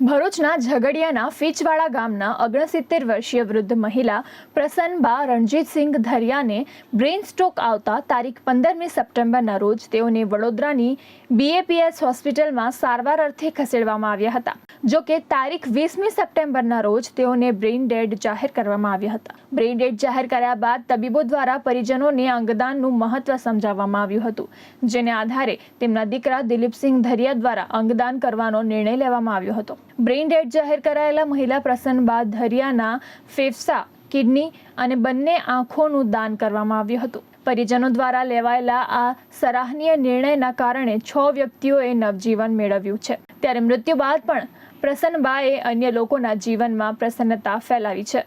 ભરૂચના ઝઘડિયાના ફીચવાડા ગામના ઓગણસિત્તેર વર્ષીય વૃદ્ધ મહિલા પ્રસન્નબા રણજીતસિંહ ધરિયાને બ્રેઇન સ્ટ્રોક આવતા તારીખ પંદરમી સપ્ટેમ્બરના રોજ તેઓને વડોદરાની બીએપીએસ હોસ્પિટલમાં સારવાર અર્થે ખસેડવામાં આવ્યા હતા. જો કે તારીખ વીસમી સપ્ટેમ્બરના રોજ તેઓને બ્રેઇન ડેડ જાહેર કરવામાં આવ્યા હતા. બ્રેઇન ડેડ જાહેર કર્યા બાદ તબીબો દ્વારા પરિજનોને અંગદાનનું મહત્વ સમજાવવામાં આવ્યું હતું, જેને આધારે તેમના દીકરા દિલીપસિંહ ધરિયા દ્વારા અંગદાન કરવાનો નિર્ણય લેવામાં આવ્યો હતો. બ્રેઇન ડેડ જાહેર કરાયેલા મહિલા પ્રસન્ન બાદ ધરિયાના ફેફસા, કિડની અને બંને આંખોનું દાન કરવામાં આવ્યું હતું. પરિજનો દ્વારા લેવાયેલા આ સરાહનીય નિર્ણયના કારણે છ વ્યક્તિઓએ નવજીવન મેળવ્યું છે. ત્યારે મૃત્યુ બાદ પણ પ્રસન્નબાએ અન્ય લોકોના જીવનમાં પ્રસન્નતા ફેલાવી છે.